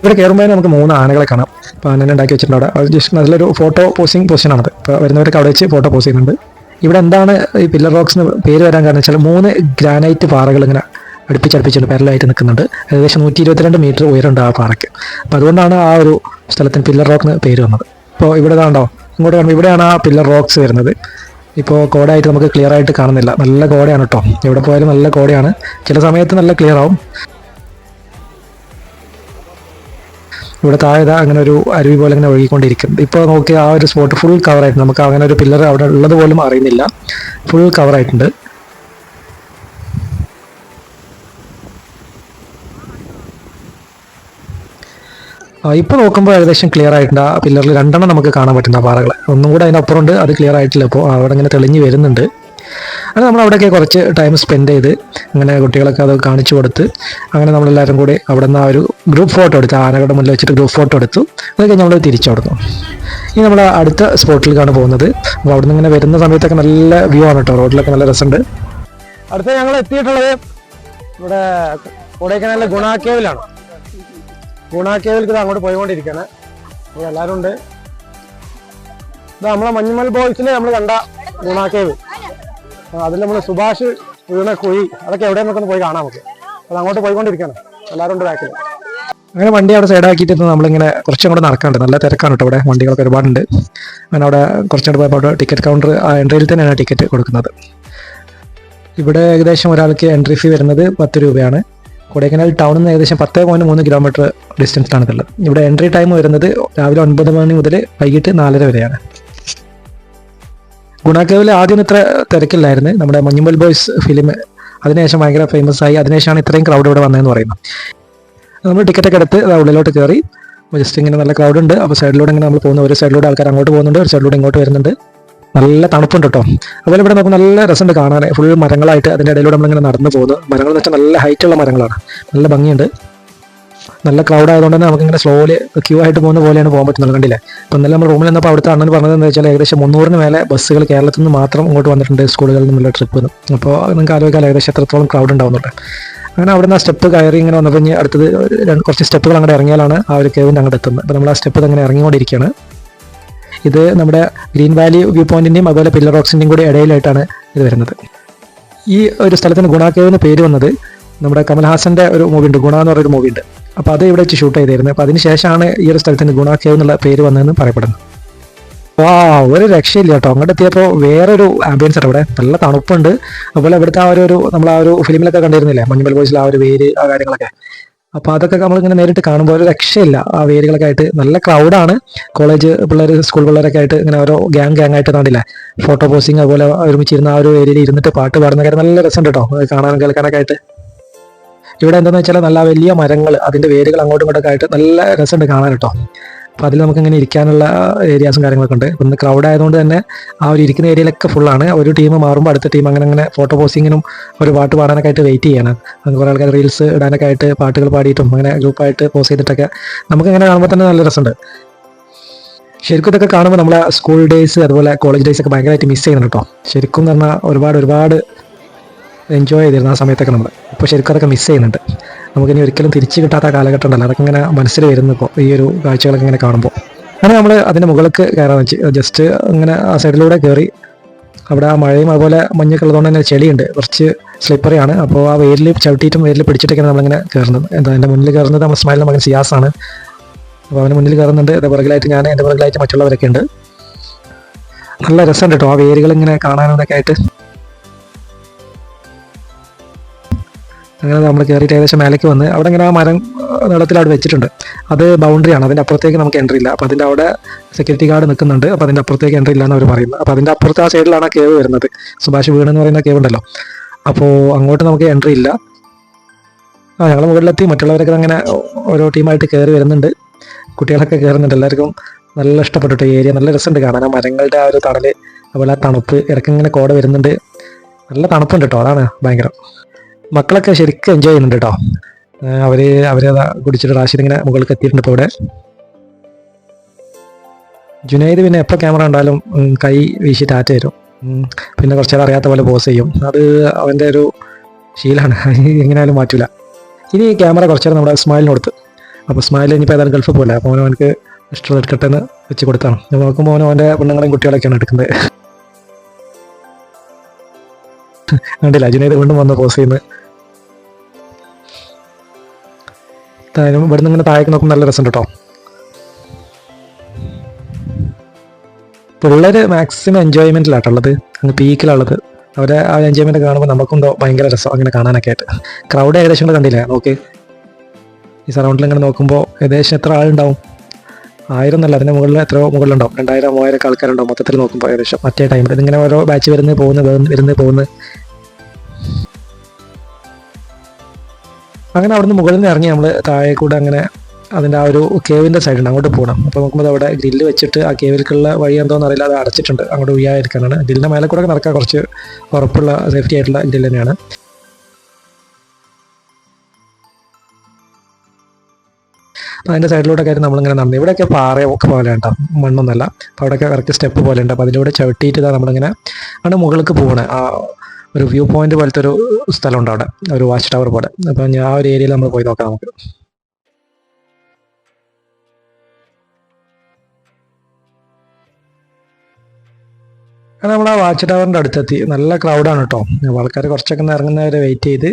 ഇവിടെ കയറുമ്പോൾ നമുക്ക് മൂന്ന് ആനകളെ കാണാം. അപ്പോൾ ആനനെ ഉണ്ടാക്കി വെച്ചിട്ടുണ്ട് അവിടെ. ജസ്റ്റ് നല്ലൊരു ഫോട്ടോ പോസിങ് പൊസിഷനാണത് ഇപ്പോൾ വരുന്നവരൊക്കെ അവിടെ വെച്ച് ഫോട്ടോ പോസ് ചെയ്യുന്നുണ്ട്. ഇവിടെ എന്താണ് ഈ പില്ലർ റോക്സ് എന്ന് പേര് വരാൻ കാരണം വെച്ചാൽ മൂന്ന് ഗ്രാനൈറ്റ് പാറകൾ ഇങ്ങനെ അടുപ്പിച്ചടുപ്പിച്ചുണ്ട് പാരലായിട്ട് നിൽക്കുന്നുണ്ട്. ഏകദേശം നൂറ്റി ഇരുപത്തിരണ്ട് മീറ്റർ ഉയരമുണ്ട് ആ പാറയ്ക്ക്. അപ്പോൾ അതുകൊണ്ടാണ് ആ ഒരു സ്ഥലത്തിന് പില്ലർ റോക്ക് എന്ന് പേര് വന്നത്. ഇപ്പോൾ ഇവിടെ കണ്ടോ? ഇങ്ങോട്ട് കാണുമ്പോൾ ഇവിടെയാണ് ആ പില്ലർ റോക്സ് വരുന്നത്. ഇപ്പോൾ കോടയായിട്ട് നമുക്ക് ക്ലിയർ ആയിട്ട് കാണുന്നില്ല. നല്ല കോടയാണ് കേട്ടോ. എവിടെ പോയാലും നല്ല കോടയാണ്. ചില സമയത്ത് നല്ല ക്ലിയർ ആവും. ഇവിടെ താഴെ അങ്ങനെ ഒരു അരുവി പോലെ ഇങ്ങനെ ഒഴുകിക്കൊണ്ടിരിക്കും. ഇപ്പോൾ നോക്കി ആ ഒരു സ്പോട്ട് ഫുൾ കവർ ആയിട്ട് നമുക്ക് അങ്ങനെ ഒരു പില്ലർ അവിടെ ഉള്ളത് പോലും അറിയുന്നില്ല. ഫുൾ കവർ ആയിട്ടുണ്ട് ആ, ഇപ്പൊ നോക്കുമ്പോൾ ഏകദേശം ക്ലിയർ ആയിട്ടുണ്ട്. ആ പില്ലറിൽ രണ്ടെണ്ണം നമുക്ക് കാണാൻ പറ്റുന്ന പാറകൾ ഒന്നും കൂടെ അതിനപ്പുറം ഉണ്ട് അത് ക്ലിയർ ആയിട്ടില്ല അപ്പോൾ അവിടെ ഇങ്ങനെ തെളിഞ്ഞ് വരുന്നുണ്ട്. അങ്ങനെ നമ്മൾ അവിടെയൊക്കെ കുറച്ച് ടൈം സ്പെൻഡ് ചെയ്ത് അങ്ങനെ കുട്ടികളൊക്കെ അത് കാണിച്ചു കൊടുത്ത് അങ്ങനെ നമ്മളെല്ലാവരും കൂടി അവിടെ നിന്ന് ആ ഒരു ഗ്രൂപ്പ് ഫോട്ടോ എടുത്തു ആനകളുടെ മുന്നിൽ വെച്ചിട്ട് ഗ്രൂപ്പ് ഫോട്ടോ എടുത്തു. അതൊക്കെ നമ്മൾ തിരിച്ചു കൊടുത്തു ഇനി നമ്മൾ അടുത്ത സ്പോട്ടിലേക്കാണ് പോകുന്നത്. അപ്പോൾ അവിടെ നിന്ന് ഇങ്ങനെ വരുന്ന സമയത്തൊക്കെ നല്ല വ്യൂ ആണ് കേട്ടോ. റോഡിലൊക്കെ നല്ല രസമുണ്ട്. അടുത്ത ഞങ്ങൾ എത്തിയിട്ടുള്ളത് ഇവിടെ കൊടൈക്കനാലിലെ ഗുണ കേവിലാണ് ഗുണ കേവിലേക്ക് അങ്ങോട്ട് പോയിക്കൊണ്ടിരിക്കുകയാണ് ഇവിടെ എല്ലാവരും ഉണ്ട് ഇത് നമ്മളെ മഞ്ഞുമൽ ബോയ്സിൽ നമ്മൾ കണ്ട ഗുണാക്കേവ് അതിൽ നമ്മൾ സുഭാഷ് വീണ കുഴി അതൊക്കെ എവിടെ നിന്നൊക്കെ പോയി കാണാൻ നമുക്ക്. അത് അങ്ങോട്ട് പോയിക്കൊണ്ടിരിക്കണം എല്ലാവരും ഉണ്ട് ബാക്കിൽ അങ്ങനെ വണ്ടി അവിടെ സൈഡാക്കിയിട്ട് നമ്മളിങ്ങനെ കുറച്ചും കൂടെ നടക്കാണ്ട് നല്ല തിരക്കാണ് കേട്ടോ അവിടെ വണ്ടികളൊക്കെ ഒരുപാടുണ്ട്. അങ്ങനെ അവിടെ കുറച്ചുകൂടെ പോയപ്പോൾ അവിടെ ടിക്കറ്റ് കൗണ്ടർ എൻട്രിയിൽ തന്നെയാണ് ടിക്കറ്റ് കൊടുക്കുന്നത്. ഇവിടെ ഏകദേശം ഒരാൾക്ക് എൻട്രി ഫീ വരുന്നത് പത്ത് രൂപയാണ്. കൊടൈക്കനാൽ ടൗണിൽ നിന്ന് ഏകദേശം പത്ത് പോയിന്റ് മൂന്ന് കിലോമീറ്റർ ഡിസ്റ്റൻസിലാണ് ഇവിടെ എൻട്രി ടൈം വരുന്നത് രാവിലെ ഒൻപത് മണി മുതൽ വൈകിട്ട് നാലര വരെയാണ്. ഗുണാക്കേവിൽ ആദ്യം ഇത്ര തിരക്കില്ലായിരുന്നു. നമ്മുടെ മഞ്ഞുമൽ ബോയ്സ് ഫിലിം അതിനുശേഷം ഭയങ്കര ഫേമസ് ആയി. അതിനുശേഷമാണ് ഇത്രയും ക്രൗഡ് ഇവിടെ വന്നതെന്ന് പറയുന്നത്. നമ്മൾ ടിക്കറ്റ് ഒക്കെ എടുത്ത് ഉള്ളിലോട്ട് കയറി. ജസ്റ്റ് ഇങ്ങനെ നല്ല ക്രൗഡ് ഉണ്ട്. അപ്പോൾ സൈഡിലൂടെ ഇങ്ങനെ നമ്മൾ പോകുന്നു. ഒരു സൈഡിലൂടെ ആൾക്കാർ അങ്ങോട്ട് പോകുന്നുണ്ട്. ഒരു സൈഡിലൂടെ ഇങ്ങോട്ട് വരുന്നുണ്ട്. നല്ല തണുപ്പുണ്ട് കേട്ടോ. അതുപോലെ ഇവിടെ നമുക്ക് നല്ല രസമുണ്ട് കാണാൻ. ഫുൾ മരങ്ങളായിട്ട് അതിന്റെ ഇടയിലൂടെ നമ്മളിങ്ങനെ നടന്നു പോകുന്നു. മരങ്ങൾ എന്ന് വെച്ചാൽ നല്ല ഹൈറ്റുള്ള മരങ്ങളാണ്. നല്ല ഭംഗിയുണ്ട്. നല്ല ക്രൗഡ് ആയതുകൊണ്ട് തന്നെ നമുക്കിങ്ങനെ സ്ലോലി ക്യൂ ആയിട്ട് പോകുന്ന പോലെയാണ് പോകാൻ പറ്റുന്നത്. കണ്ടില്ലേ? അപ്പം ഇന്നലെ നമ്മൾ റൂമിൽ നിന്നപ്പോൾ അവിടുത്തെ അണ്ണൻ പറഞ്ഞത് എന്താ വെച്ചാൽ ഏകദേശം മുന്നൂറിന് മേലെ ബസ്സുകൾ കേരളത്തിൽ നിന്ന് മാത്രം ഇങ്ങോട്ട് വന്നിട്ടുണ്ട് സ്കൂളുകളിൽ നിന്നുള്ള ട്രിപ്പ് അപ്പോൾ നിങ്ങൾക്ക് ആലോചിക്കാൻ ഏകദേശം എത്രത്തോളം ക്രൗഡ് ഉണ്ടാവുന്നുണ്ട്. അങ്ങനെ അവിടെ നിന്ന് ആ സ്റ്റെപ്പ് കയറി ഇങ്ങനെ വന്നപ്പോൾ അടുത്തത് കുറച്ച് സ്റ്റെപ്പുകൾ അങ്ങോട്ട് ഇറങ്ങിയാലാണ് ആ ഒരു കേവിന്റെ അങ്ങോട്ട് എത്തുന്നത്. അപ്പോൾ നമ്മൾ ആ സ്റ്റെപ്പ് അങ്ങനെ ഇറങ്ങിക്കൊണ്ടിരിക്കുകയാണ്. ഇത് നമ്മുടെ ഗ്രീൻ വാലി വ്യൂ പോയിന്റിന്റെയും അതുപോലെ പില്ലർ റോക്സിന്റെയും കൂടി ഇടയിലായിട്ടാണ് ഇത് വരുന്നത്. ഈ ഒരു സ്ഥലത്തിന് ഗുണ കേവ് എന്ന് പേര് വന്നത് നമ്മുടെ കമൽഹാസന്റെ ഒരു മൂവി ഉണ്ട് ഗുണ എന്ന് പറയുന്ന മൂവി ഉണ്ട് അപ്പോൾ അത് ഇവിടെ വെച്ച് ഷൂട്ട് ചെയ്തിരുന്നത്. അപ്പോൾ അതിന് ശേഷമാണ് ഈ ഒരു സ്ഥലത്തിന് ഗുണാക്കേവ് എന്നുള്ള പേര് വന്നതെന്ന് പറയപ്പെടുന്നത്. വാ ഒരു രക്ഷയില്ല കേട്ടോ. അങ്ങോട്ട് എത്തിയപ്പോൾ വേറൊരു ആംബിയൻസ് ആണ് ഇവിടെ നല്ല തണുപ്പുണ്ട്. അതുപോലെ ഇവിടുത്തെ ആ ഒരു നമ്മൾ ആ ഒരു ഫിലിമിലൊക്കെ കണ്ടിരുന്നില്ലേ? മഞ്ഞുമൽ ബോയ്സിൽ ആ ഒരു വേര് ആ കാര്യങ്ങളൊക്കെ. അപ്പോൾ അതൊക്കെ നമ്മളിങ്ങനെ നേരിട്ട് കാണുമ്പോൾ ഒരു രക്ഷയില്ല. ആ വേരുകളൊക്കെ ആയിട്ട് നല്ല ക്രൗഡാണ് കോളേജ് പിള്ളേർ സ്കൂൾ പിള്ളേരൊക്കെ ആയിട്ട് ഇങ്ങനെ ഓരോ ഗ്യാങ് ഗ്യാങ് ആയിട്ട് കണ്ടില്ലേ? ഫോട്ടോ പോസ്റ്റിംഗ് അതുപോലെ ഒരുമിച്ചിരുന്ന ആ ഒരു ഏരിയയിൽ ഇരുന്നിട്ട് പാട്ട് പാടുന്ന കാര്യം നല്ല രസമുണ്ട് കേട്ടോ കാണാനും കേൾക്കാനൊക്കെ ആയിട്ട്. ഇവിടെ എന്താണെന്ന് വെച്ചാൽ നല്ല വലിയ മരങ്ങൾ അതിന്റെ വേരുകൾ അങ്ങോട്ടും ഇങ്ങോട്ടൊക്കെ ആയിട്ട് നല്ല രസമുണ്ട് കാണാൻ കേട്ടോ അപ്പോൾ അതിൽ നമുക്ക് ഇങ്ങനെ ഇരിക്കാനുള്ള ഏരിയാസും കാര്യങ്ങളൊക്കെ ഉണ്ട്. ഇപ്പം ക്രൗഡ് ആയതുകൊണ്ട് തന്നെ ആ ഒരു ഇരിക്കുന്ന ഏരിയയിലൊക്കെ ഫുള്ളാണ് ഒരു ടീം മാറുമ്പോൾ അടുത്ത ടീം അങ്ങനെ അങ്ങനെ ഫോട്ടോ പോസ്റ്റിങ്ങിനും ഒരു പാട്ട് പാടാനൊക്കെ ആയിട്ട് വെയിറ്റ് ചെയ്യണം. കുറേ ആൾക്കാർ റീൽസ് ഇടാനൊക്കെ ആയിട്ട് പാട്ടുകൾ പാടിയിട്ടും അങ്ങനെ ഗ്രൂപ്പായിട്ട് പോസ്റ്റ് ചെയ്തിട്ടൊക്കെ നമുക്ക് ഇങ്ങനെ കാണുമ്പോൾ തന്നെ നല്ല രസമുണ്ട്. ശരിക്കും ഇതൊക്കെ കാണുമ്പോൾ നമ്മളെ സ്കൂൾ ഡേയ്സ് അതുപോലെ കോളേജ് ഡേയ്സ് ഒക്കെ ഭയങ്കരമായിട്ട് മിസ് ചെയ്യുന്നുണ്ട് കേട്ടോ. ശരിക്കും എന്ന് പറഞ്ഞാൽ ഒരുപാട് ഒരുപാട് എൻജോയ് ചെയ്തിരുന്നു ആ സമയത്തൊക്കെ നമ്മൾ ഇപ്പോൾ ശരിക്കും അതൊക്കെ മിസ് ചെയ്യുന്നുണ്ട്. നമുക്കിനി ഒരിക്കലും തിരിച്ചു കിട്ടാത്ത കാലഘട്ടം ഉണ്ടല്ലോ. അതൊക്കെ ഇങ്ങനെ മനസ്സിൽ വരുന്നു ഇപ്പോൾ ഈ ഒരു കാഴ്ചകളൊക്കെ ഇങ്ങനെ കാണുമ്പോൾ അങ്ങനെ നമ്മൾ അതിന്റെ മുകളിലേക്ക് കയറാൻ വെച്ച് ജസ്റ്റ് ഇങ്ങനെ ആ സൈഡിലൂടെ കയറി അവിടെ ആ മഴയും അതുപോലെ മഞ്ഞൊക്കെ ഉള്ളതുകൊണ്ട് തന്നെ ചെളിയുണ്ട്. കുറച്ച് സ്ലിപ്പറിയാണ് അപ്പോൾ ആ വെയിലിൽ ചവിട്ടിയിട്ടും വെയിലിൽ പിടിച്ചിട്ടൊക്കെയാണ് നമ്മളിങ്ങനെ കയറുന്നത്. എന്താ എന്റെ മുന്നിൽ കയറുന്നത് നമ്മുടെ സ്മൈലിന്റെ മകൻ സിയാസാണ് അപ്പോൾ അവന് മുന്നിൽ കയറുന്നുണ്ട്. എന്റെ പുറകിലായിട്ട് ഞാൻ എന്റെ പുറകിലായിട്ട് മറ്റുള്ളവരൊക്കെ ഉണ്ട്. നല്ല രസമുണ്ട് കേട്ടോ ആ വേരുകൾ ഇങ്ങനെ കാണാനൊക്കെ ആയിട്ട്. അങ്ങനെ നമ്മൾ കയറിയിട്ട് ഏകദേശം മേലേക്ക് വന്ന് അവിടെ ഇങ്ങനെ ആ മരം നീളത്തിൽ അവിടെ വെച്ചിട്ടുണ്ട്. അത് ബൗണ്ടറിയാണ് അതിന്റെ അപ്പുറത്തേക്ക് നമുക്ക് എൻട്രി ഇല്ല. അപ്പോൾ അതിന്റെ അവിടെ സെക്യൂരിറ്റി ഗാർഡ് നിൽക്കുന്നുണ്ട്. അപ്പോൾ അതിന്റെ അപ്പുറത്തേക്ക് എൻട്രി ഇല്ല എന്ന് അവർ പറയുന്നത്. അപ്പോൾ അതിന്റെ അപ്പുറത്തെ ആ സൈഡിലാണ് ആ കേവ് വരുന്നത്. സുഭാഷ് വീട് എന്ന് പറയുന്ന കേവ് ഉണ്ടല്ലോ. അപ്പോൾ അങ്ങോട്ട് നമുക്ക് എൻട്രി ഇല്ല. ആ ഞങ്ങൾ മുകളിലെത്തി. മറ്റുള്ളവരൊക്കെ അങ്ങനെ ഓരോ ടീമായിട്ട് കയറി വരുന്നുണ്ട്. കുട്ടികളൊക്കെ കയറുന്നുണ്ട് എല്ലാവർക്കും നല്ല ഇഷ്ടപ്പെട്ടിട്ട് ഏരിയ നല്ല രസമുണ്ട് കാണാൻ. ആ മരങ്ങളുടെ ആ ഒരു തണൽ അതുപോലെ ആ തണുപ്പ് ഇടയ്ക്ക് ഇങ്ങനെ കോട വരുന്നുണ്ട്. നല്ല തണുപ്പുണ്ട് കേട്ടോ. അതാണ് ഭയങ്കരം. മക്കളൊക്കെ ശരിക്കും എൻജോയ് ചെയ്യുന്നുണ്ട് കേട്ടോ അവർ അവർ കുടിച്ചിട്ട് റാഷിദ് ഇങ്ങനെ മുകളിൽ എത്തിയിട്ടുണ്ട് ഇപ്പോൾ ഇവിടെ. ജുനൈദ് പിന്നെ എപ്പോൾ ക്യാമറ ഉണ്ടായാലും കൈ വീശി ടാറ്റ തരും. പിന്നെ കുറച്ചേരം അറിയാത്ത പോലെ പോസ് ചെയ്യും. അത് അവന്റെ ഒരു ശീലമാണ് എങ്ങനെയാലും മാറ്റില്ല ഇനി ക്യാമറ കുറച്ചേരം നമ്മുടെ സ്മൈലിന് കൊടുത്ത്. അപ്പോൾ സ്മൈൽ ഇനിയിപ്പോൾ ഏതായാലും ഗൾഫ് പോലെ അപ്പോൾ അവനവനക്ക് ഇഷ്ടമുള്ള എടുക്കട്ടെ എന്ന് വെച്ച് കൊടുത്താണ്. നോക്കുമ്പോൾ അവൻ അവന്റെ പെണ്ണുങ്ങളെയും കുട്ടികളൊക്കെയാണ് എടുക്കുന്നത്. കണ്ടില്ല അജുനേത് വീണ്ടും വന്ന് പോസ് ചെയ്യുന്നത് എന്തായാലും നിന്ന് ഇങ്ങനെ താഴേക്ക് നോക്കുമ്പോൾ നല്ല രസമുണ്ട് കേട്ടോ പിള്ളേർ മാക്സിമം എൻജോയ്മെന്റിലാട്ടുള്ളത് അങ്ങ് പീക്കിലുള്ളത് അവരെ ആ എൻജോയ്മെന്റ് കാണുമ്പോൾ നമുക്കുണ്ടോ ഭയങ്കര രസം അങ്ങനെ കാണാനൊക്കെ ആയിട്ട്. ക്രൗഡ് ഏകദേശം കൂടെ കണ്ടില്ല? നോക്ക്. ഈ സറൗണ്ടിൽ ഇങ്ങനെ നോക്കുമ്പോൾ ഏകദേശം എത്ര ആളുണ്ടാവും? ആയിരം നല്ല അതിന് മുകളിൽ എത്രയോ മുകളിലുണ്ടാവും. രണ്ടായിരം മൂവായിരം ആൾക്കാരുണ്ടാവും മൊത്തത്തിൽ നോക്കുമ്പോൾ ഏകദേശം മറ്റേ ടൈമിൽ ഇതിങ്ങനെ ഓരോ ബാച്ച് വരുന്ന പോകുന്നു വരുന്ന പോകുന്നു. അങ്ങനെ അവിടുന്ന് മുകളിൽ നിന്ന് ഇറങ്ങി നമ്മൾ താഴെ കൂടെ അങ്ങനെ അതിന്റെ ആ ഒരു കേവിന്റെ സൈഡുണ്ട് അങ്ങോട്ട് പോകണം അപ്പോൾ നോക്കുമ്പോൾ അവിടെ ഗ്രില്ല് വെച്ചിട്ട് ആ കേവിലേക്കുള്ള വഴി എന്തോന്ന് അറിയില്ല അത് അടച്ചിട്ടുണ്ട്. അങ്ങോട്ട് ഉയ്യാതിരിക്കാനാണ്. ഗ്രില്ലിന്റെ മേലെ കൂടെ നടക്കാൻ കുറച്ച് ഉറപ്പുള്ള സേഫ്റ്റി ആയിട്ടുള്ള ഗ്രില്ല് തന്നെയാണ്. അപ്പോൾ അതിന്റെ സൈഡിലൂടെ കാര്യം നമ്മളിങ്ങനെ നടന്നു ഇവിടെയൊക്കെ പാറ ഒക്കെ പോലെ ഉണ്ടോ? മണ്ണൊന്നല്ല. അപ്പോൾ അവിടെയൊക്കെ കറക്റ്റ് സ്റ്റെപ്പ് പോലെ ഉണ്ട്. അപ്പോൾ അതിലൂടെ ചവിട്ടിയിട്ട് ഇതാ നമ്മളിങ്ങനെ ആണ് മുകളിലേക്ക് പോകണേ ആ ഒരു വ്യൂ പോയിന്റ് പോലത്തെ ഒരു സ്ഥലമുണ്ട് അവിടെ. ഒരു വാച്ച് ടവർ പോലെ. അപ്പോൾ ഞാൻ ആ ഒരു ഏരിയയിൽ നമ്മൾ പോയി നോക്കാം നമുക്ക്. അങ്ങനെ നമ്മൾ ആ വാച്ച് ടവറിന്റെ അടുത്തെത്തി. നല്ല ക്രൗഡാണ് കേട്ടോ ആൾക്കാർ കുറച്ചൊക്കെ ഇറങ്ങുന്നവരെ വെയിറ്റ് ചെയ്ത്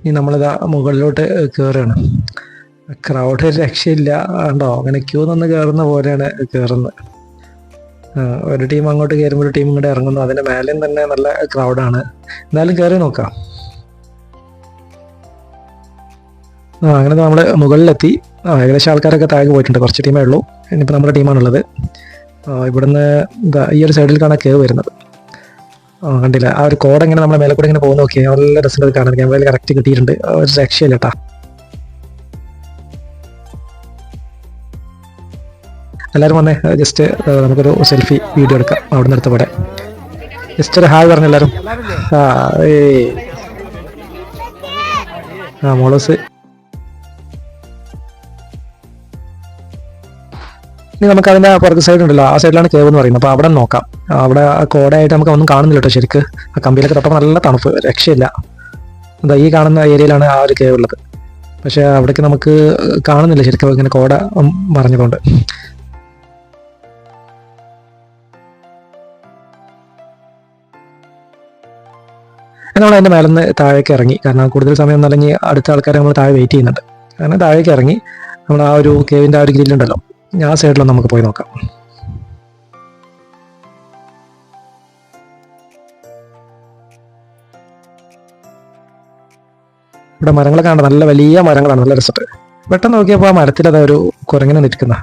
ഇനി നമ്മളിതാ മുകളിലോട്ട് കയറുകയാണ് ക്രൗഡ് രക്ഷയില്ല. ഉണ്ടോ അങ്ങനെ ക്യൂ നിന്ന് കയറുന്ന പോലെയാണ് കയറുന്നത് ഒരു ടീം അങ്ങോട്ട് കയറുമ്പോൾ ഒരു ടീം ഇങ്ങോട്ട് ഇറങ്ങുന്നു. അതിന്റെ മേലെയും തന്നെ നല്ല ക്രൗഡാണ് എന്തായാലും കയറി നോക്കാം. ആ അങ്ങനെ നമ്മൾ മുകളിലെത്തി. ആ ഏകദേശം ആൾക്കാരൊക്കെ താഴെ പോയിട്ടുണ്ട്. കുറച്ച് ടീമേ ഉള്ളൂ. ഇനിയിപ്പോൾ നമ്മുടെ ടീമാണുള്ളത് ഇവിടുന്ന് ഈ ഒരു സൈഡിൽ കാണാൻ കേവ് വരുന്നത്. ആ കണ്ടില്ല. ആ ഒരു കോഡ് എങ്ങനെ നമ്മളെ മേലെ കൂടെ ഇങ്ങനെ പോകുന്ന നോക്കിയാൽ നല്ല അത് കാണാൻ. ക്യാമറയിൽ കറക്റ്റ് കിട്ടിയിട്ടുണ്ട്. ഒരു രക്ഷയില്ല കേട്ടാ എല്ലാവരും വന്നേ. ജസ്റ്റ് നമുക്കൊരു സെൽഫി വീഡിയോ എടുക്കാം. അവിടെ നിന്ന് എടുത്തവിടെ ജസ്റ്റ് ഒരു ഹായ് പറഞ്ഞു എല്ലാവരും ആ ഏ. ആ മോളോസ്. ഇനി നമുക്ക് അതിന്റെ പുറത്ത് സൈഡ് ഉണ്ടല്ലോ. ആ സൈഡിലാണ് കേവ് എന്ന് പറയുന്നത്. അപ്പോൾ അവിടെ നോക്കാം. അവിടെ കോടയായിട്ട് നമുക്ക് ഒന്നും കാണുന്നില്ല കേട്ടോ ശരിക്ക്. ആ കമ്പിയിലൊക്കെ തൊട്ടപ്പോൾ നല്ല തണുപ്പ്. രക്ഷയില്ല. എന്താ ഈ കാണുന്ന ഏരിയയിലാണ് ആ ഒരു കേവ് ഉള്ളത്. പക്ഷേ അവിടേക്ക് നമുക്ക് കാണുന്നില്ല ശരിക്കും. ഇങ്ങനെ കോട ഉം, നമ്മൾ അതിന്റെ മേലെ നിന്ന് താഴേക്ക് ഇറങ്ങി. കാരണം കൂടുതൽ സമയം ഒന്നും അല്ലെങ്കിൽ അടുത്ത ആൾക്കാരെ നമ്മൾ താഴെ വെയിറ്റ് ചെയ്യുന്നുണ്ട്. അങ്ങനെ താഴേക്ക് ഇറങ്ങി നമ്മൾ ആ ഒരു കേവിന്റെ ആ ഒരു ഗ്രില്ലുണ്ടല്ലോ ആ സൈഡിലൊന്ന് നമുക്ക് പോയി നോക്കാം. ഇവിടെ മരങ്ങളൊക്കെ കാണാൻ നല്ല വലിയ മരങ്ങളാണ്. നല്ല രസത്ത് പെട്ടെന്ന് നോക്കിയപ്പോൾ ആ മരത്തിൽ അതാ ഒരു കുരങ്ങനെ നിൽക്കുന്ന.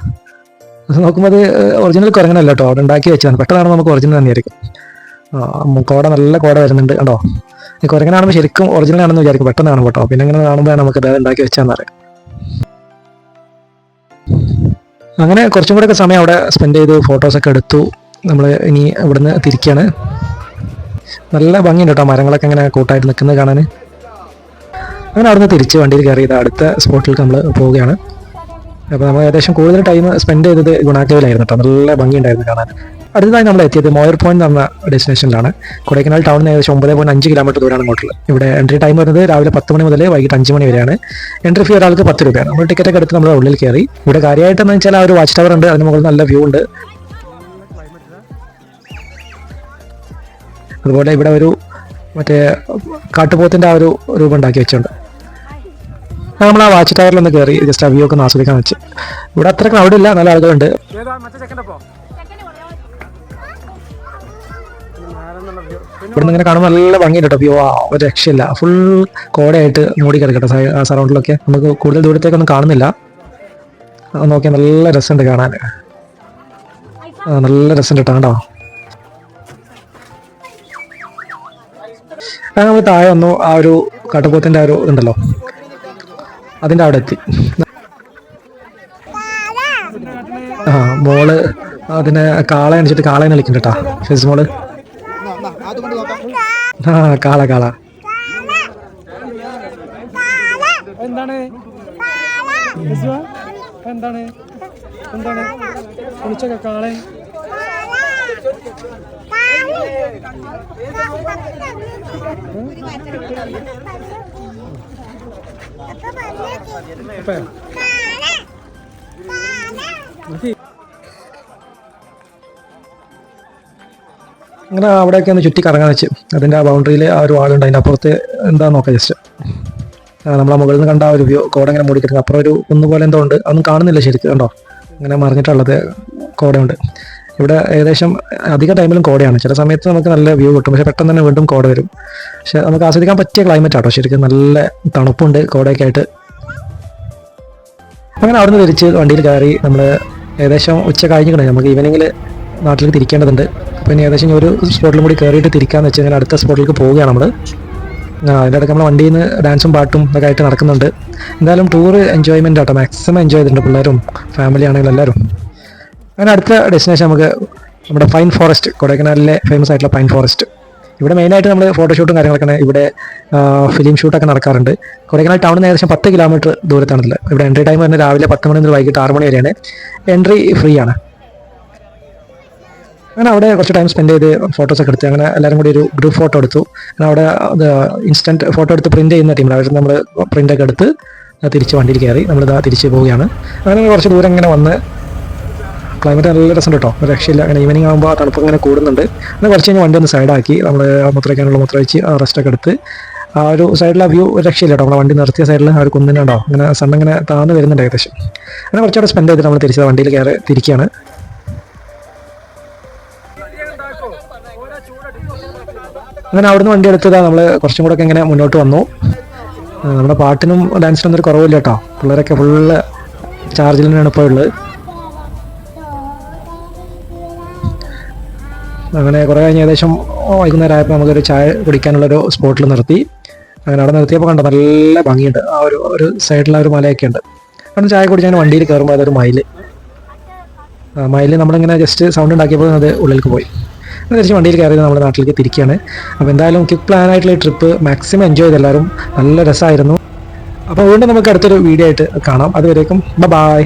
നോക്കുമ്പോൾ അത് ഒറിജിനൽ കുരങ്ങനല്ല കേട്ടോ. അവിടെ ഉണ്ടാക്കി വെച്ചതാണ്. പെട്ടെന്നാണ് നമുക്ക് ഒറിജിനൽ തന്നെയായിരിക്കും. കോട നല്ല കോട വരുന്നുണ്ട് കേട്ടോ ഈ കുരങ്ങനെ കാണുമ്പോൾ ശരിക്കും ഒറിജിനൽ ആണെന്ന് വിചാരിക്കും പെട്ടെന്ന് കാണും കേട്ടോ. പിന്നെ ഇങ്ങനെ കാണുമ്പോൾ നമുക്ക് ഇത് ഉണ്ടാക്കി വെച്ചാന്നറിയാം അങ്ങനെ കുറച്ചും കൂടെ സമയം അവിടെ സ്പെൻഡ് ചെയ്ത് ഫോട്ടോസൊക്കെ എടുത്തു. നമ്മൾ ഇനി ഇവിടുന്ന് തിരിക്കുകയാണ് നല്ല ഭംഗിയുണ്ട് കേട്ടോ മരങ്ങളൊക്കെ ഇങ്ങനെ കൂട്ടായിട്ട് നിൽക്കുന്നത് കാണാൻ. അങ്ങനെ അവിടുന്ന് തിരിച്ച് വണ്ടിയിൽ കയറി ഇത് അടുത്ത സ്പോട്ടിലേക്ക് നമ്മൾ പോവുകയാണ്. അപ്പോൾ നമ്മൾ ഏകദേശം കൂടുതൽ ടൈം സ്പെൻഡ് ചെയ്തത് ഗുണാക്കേവിലായിരുന്നു കേട്ടോ. നല്ല ഭംഗിയുണ്ടായിരുന്നു കാണാൻ. അടുത്തതായി നമ്മൾ എത്തിയത് മോയർ പോയിന്റ് എന്ന ഡെസ്റ്റിനേഷനിലാണ്. കൊടൈക്കനാൽ ടൗണിൽ ഏകദേശം ഒമ്പത് പോയിന്റ് അഞ്ച് കിലോമീറ്റർ ദൂരമാണ് അങ്ങോട്ടുള്ളത് ഇവിടെ എൻട്രി ടൈം വരുന്നത് രാവിലെ പത്ത് മണി മുതൽ വൈകിട്ട് അഞ്ച് മണി വരെയാണ്. എൻട്രി ഫീ ഒരാൾക്ക് പത്ത് രൂപയാണ്. നമ്മൾ ടിക്കറ്റ് ഒക്കെ എടുത്ത് നമ്മൾ ഉള്ളിൽ കയറി. ഇവിടെ കാര്യമായിട്ട് എന്ന് വെച്ചാൽ ആ ഒരു വാച്ച് ടവർ ഉണ്ട്. അതിന് മുകളിൽ നല്ല വ്യൂ ഉണ്ട്. അതുപോലെ ഇവിടെ ഒരു മറ്റേ കാട്ടുപോത്തിന്റെ ആ ഒരു രൂപം ഉണ്ടാക്കി വെച്ചിട്ടുണ്ട്. നമ്മൾ ആ വാച്ച് ടവറിൽ ഒന്ന് കയറി ജസ്റ്റ് ആ വ്യൂ ഒക്കെ ആസ്വദിക്കാൻ വെച്ച്. ഇവിടെ അത്ര ക്രൗഡ് ഇല്ല. നല്ല ആളുകളുണ്ട്. ഇവിടുന്ന് ഇങ്ങനെ കാണുമ്പോൾ നല്ല ഭംഗിയുണ്ട് കേട്ടോ വ്യൂ ഒരു രക്ഷയില്ല. ഫുൾ കോടയായിട്ട് മൂടി കിടക്കട്ടെ സറൗണ്ടിലൊക്കെ. നമുക്ക് കൂടുതൽ ദൂരത്തേക്കൊന്നും കാണുന്നില്ല. നോക്കിയാൽ നല്ല രസമുണ്ട് കാണാൻ. നല്ല രസമുണ്ട് കേട്ടോ നമ്മൾ താഴെ വന്നു. ആ ഒരു കാട്ടുപോത്തിന്റെ ആ ഒരു ഇതുണ്ടല്ലോ. അതിന്റെ അവിടെ എത്തി. ആ മോൾ അതിനെ കാള അണിച്ചിട്ട് കാളയെ കളിക്കുന്നുണ്ട് കേട്ടാ ഫിസ് മോൾ ആ കാള കാള. എന്താണ്? എന്താണ്? എന്താണ്? കുളിച്ചൊക്കെ കാളെ. അങ്ങനെ അവിടെയൊക്കെ ഒന്ന് ചുറ്റി കറങ്ങാൻ വെച്ച്. അതിന്റെ ആ ബൗണ്ടറിയിൽ ആ ഒരു ആളുണ്ട് അതിന്റെ അപ്പുറത്ത് എന്താ നോക്കാം ജസ്റ്റ് നമ്മളെ മുകളിൽ നിന്ന് കണ്ട ആ ഒരു വ്യൂ കോട ഇങ്ങനെ മൂടിക്കിടക്കുന്നത് അപ്പുറം ഒരു കുന്ന് പോലെ എന്തോ ഉണ്ട്. അതൊന്നും കാണുന്നില്ല ശരിക്കും കണ്ടോ? ഇങ്ങനെ മറിഞ്ഞിട്ടുള്ളത് കോടയുണ്ട്. ഇവിടെ ഏകദേശം അധിക ടൈമിലും കോടയാണ്. ചില സമയത്ത് നമുക്ക് നല്ല വ്യൂ കിട്ടും. പക്ഷെ പെട്ടെന്ന് തന്നെ വീണ്ടും കോട വരും. പക്ഷെ നമുക്ക് ആസ്വദിക്കാൻ പറ്റിയ ക്ലൈമറ്റ് ആട്ടോ. ശരിക്കും നല്ല തണുപ്പുണ്ട് കോടയൊക്കെ ആയിട്ട്. അങ്ങനെ അവിടുന്ന് തിരിച്ച് വണ്ടിയിൽ കയറി നമ്മൾ ഏകദേശം ഉച്ച കഴിഞ്ഞിട്ടുണ്ട്. നമുക്ക് ഈവനിങ്ങിൽ നാട്ടിലേക്ക് തിരിക്കേണ്ടതുണ്ട്. അപ്പോൾ ഇനി ഏകദേശം ഒരു സ്പോട്ടിലും കൂടി കയറിയിട്ട് തിരിക്കാന്ന് വെച്ച് കഴിഞ്ഞാൽ അടുത്ത സ്പോട്ടിലേക്ക് പോവുകയാണ് നമ്മൾ അതിന്റെ ഇടയ്ക്ക് നമ്മൾ വണ്ടിയിൽ നിന്ന് ഡാൻസും പാട്ടും ഒക്കെ ആയിട്ട് നടക്കുന്നുണ്ട്. എന്തായാലും ടൂർ എൻജോയ്മെന്റ് ആട്ടോ. മാക്സിമം എൻജോയ് ചെയ്തിട്ടുണ്ട് പിള്ളേരും ഫാമിലി ആണെങ്കിലും എല്ലാവരും. അങ്ങനെ അടുത്ത ഡെസ്റ്റിനേഷൻ നമുക്ക് നമ്മുടെ പൈൻ ഫോറസ്റ്റ് കൊടൈക്കനാലിലെ ഫേമസ് ആയിട്ടുള്ള പൈൻ ഫോറസ്റ്റ് ഇവിടെ മെയിനായിട്ട് നമ്മൾ ഫോട്ടോഷൂട്ടും കാര്യങ്ങളൊക്കെ ഇവിടെ ഫിലിം ഷൂട്ടൊക്കെ നടക്കാറുണ്ട്. കൊടൈക്കനാൽ ടൗണിൽ നിന്ന് ഏകദേശം പത്ത് കിലോമീറ്റർ ദൂരത്താണുള്ളത്. ഇവിടെ എൻട്രി ടൈം പറഞ്ഞാൽ രാവിലെ പത്ത് മണി മുതൽ വൈകിട്ട് ആറ് മണി വരെയാണ്. എൻട്രി ഫ്രീ ആണ്. അങ്ങനെ അവിടെ കുറച്ച് ടൈം സ്പെൻഡ് ചെയ്ത് ഫോട്ടോസ് ഒക്കെ എടുത്ത് അങ്ങനെ എല്ലാവരും കൂടി ഒരു ഗ്രൂപ്പ് ഫോട്ടോ എടുത്തു. അങ്ങനെ അവിടെ ഇൻസ്റ്റന്റ് ഫോട്ടോ എടുത്ത് പ്രിന്റ് ചെയ്യുന്ന ടീം അവിടെ നമ്മൾ പ്രിന്റ് ഒക്കെ എടുത്ത് തിരിച്ച് വണ്ടിയിൽ കയറി നമ്മൾ ഇതാ തിരിച്ച് പോവുകയാണ്. അങ്ങനെ കുറച്ച് ദൂരം ഇങ്ങനെ വന്ന് ക്ലൈമറ്റ് നല്ല രസമുണ്ട് കേട്ടോ രക്ഷയില്ല. അങ്ങനെ ഈവനിങ് ആകുമ്പോൾ ആ തണുപ്പ് ഇങ്ങനെ കൂടുന്നുണ്ട്. അങ്ങനെ കുറച്ച് കഴിഞ്ഞ് വണ്ടി ഒന്ന് സൈഡാക്കി നമ്മൾ മുത്രയ്ക്കാനുള്ള മുത്ര വെച്ച് റെസ്റ്റൊക്കെ എടുത്ത് ആ ഒരു സൈഡിലെ വ്യൂ രക്ഷയില്ല കേട്ടോ നമ്മളെ വണ്ടി നിർത്തിയ സൈഡിൽ ആ ഒരു കുന്നിനുണ്ടോ അങ്ങനെ സൺ ഇങ്ങനെ താന്ന് വരുന്നുണ്ട് ഏകദേശം. അങ്ങനെ കുറച്ചുകൂടെ സ്പെൻഡ് ചെയ്തിട്ട് നമ്മൾ തിരിച്ച് വണ്ടിയിൽ കയറി തിരിക്കുകയാണ് അങ്ങനെ അവിടുന്ന് വണ്ടി എടുത്തതാ. നമ്മൾ കുറച്ചും കൂടെ ഒക്കെ ഇങ്ങനെ മുന്നോട്ട് വന്നു. നമ്മുടെ പാട്ടിനും ഡാൻസിനും ഒരു കുറവില്ല കേട്ടോ പിള്ളേരൊക്കെ ഫുള്ള് ചാർജിൽ തന്നെയാണ് ഇപ്പോൾ ഉള്ളത്. അങ്ങനെ കുറേ കഴിഞ്ഞ് ഏകദേശം വൈകുന്നേരം ആയപ്പോൾ നമുക്കൊരു ചായ കുടിക്കാനുള്ളൊരു സ്പോട്ടിൽ നിർത്തി. അങ്ങനെ അവിടെ നിർത്തിയപ്പോൾ കണ്ടോ നല്ല ഭംഗിയുണ്ട്. ആ ഒരു ഒരു സൈഡിലുള്ള ഒരു മലയൊക്കെ ഉണ്ട്. അവിടെ ചായ കുടിച്ചാൽ വണ്ടിയിൽ കയറുമ്പോൾ അതൊരു മയിൽ മയിൽ നമ്മളിങ്ങനെ ജസ്റ്റ് സൗണ്ട് ഉണ്ടാക്കിയപ്പോൾ അത് ഉള്ളിലേക്ക് പോയി. തിരിച്ച് വണ്ടിയിൽ കയറി നമ്മുടെ നാട്ടിലേക്ക് തിരിക്കുകയാണ്. അപ്പോൾ എന്തായാലും ക്വിക്ക് പ്ലാൻ ആയിട്ടുള്ള ട്രിപ്പ് മാക്സിമം എൻജോയ് ചെയ്ത് എല്ലാവരും. നല്ല രസമായിരുന്നു. അപ്പോൾ വീണ്ടും നമുക്ക് അടുത്തൊരു വീഡിയോ ആയിട്ട് കാണാം. അതുവരേക്കും ബൈ